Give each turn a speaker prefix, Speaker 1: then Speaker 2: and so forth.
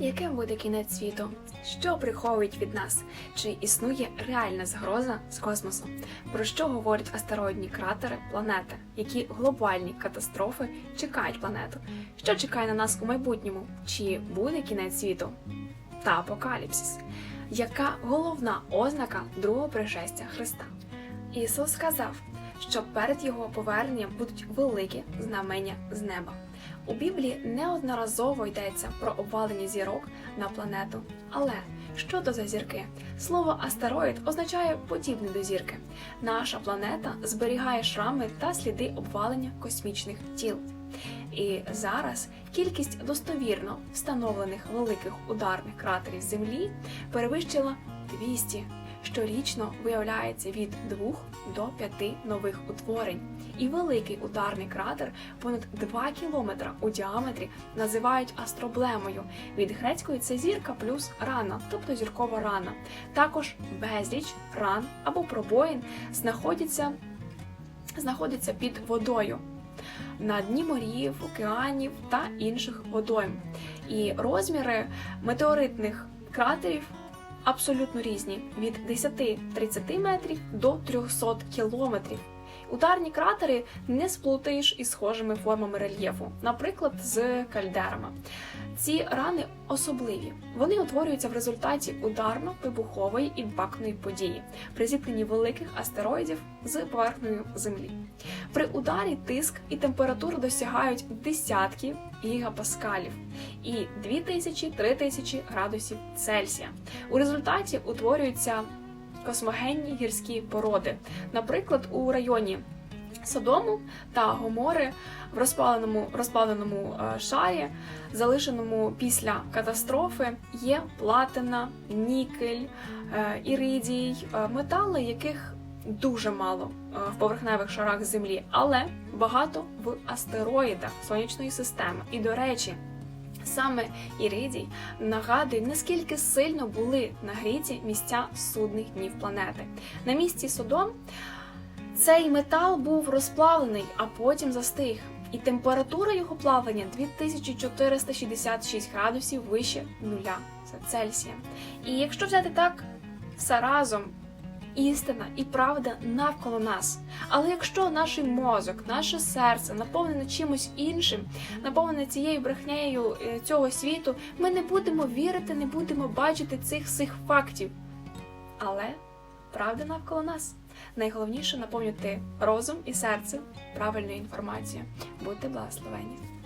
Speaker 1: Яким буде кінець світу? Що приховують від нас? Чи існує реальна загроза з космосу? Про що говорять астероїдні кратери планети? Які глобальні катастрофи чекають планету? Що чекає на нас у майбутньому? Чи буде кінець світу? Та апокаліпсис? Яка головна ознака другого пришестя Христа? Ісус сказав, що перед його поверненням будуть великі знамення з неба. У Біблії неодноразово йдеться про обвалення зірок на планету. Але що то за зірки? Слово астероїд означає подібний до зірки. Наша планета зберігає шрами та сліди обвалення космічних тіл. І зараз кількість достовірно встановлених великих ударних кратерів Землі перевищила 200. Щорічно виявляється від 2 до 5 нових утворень. І великий ударний кратер понад 2 кілометра у діаметрі називають астроблемою. Від грецької це зірка плюс рана, тобто зіркова рана. Також безліч ран або пробоїн знаходяться, знаходяться під водою. На дні морів, океанів та інших водойм. І розміри метеоритних кратерів абсолютно різні від 10-30 метрів до 300 кілометрів. Ударні кратери не сплутаєш із схожими формами рельєфу, наприклад, з кальдерами. Ці рани особливі. Вони утворюються в результаті ударно-вибухової імпактної події при зіткненні великих астероїдів з поверхнею Землі. При ударі тиск і температура досягають десятків гігапаскалів і 2000-3000 градусів Цельсія. У результаті утворюються космогенні гірські породи, наприклад, у районі Содому та Гомори в розпаленому розпаленому е, шарі, залишеному після катастрофи, є платина, нікель, е, іридій, е, метали, яких дуже мало в поверхневих шарах Землі, але багато в астероїдах сонячної системи. І до речі. Саме Іридій нагадує, наскільки сильно були нагріті місця судних днів планети. На місці Содом цей метал був розплавлений, а потім застиг. І температура його плавлення 2466 градусів вище нуля за Цельсія. І якщо взяти так все разом, істина і правда навколо нас. Але якщо наш мозок, наше серце наповнене чимось іншим, наповнене цією брехнею е, цього світу, ми не будемо вірити, не будемо бачити цих всіх фактів. Але правда навколо нас. Найголовніше наповнювати розум і серце правильною інформацією. Будьте благословені.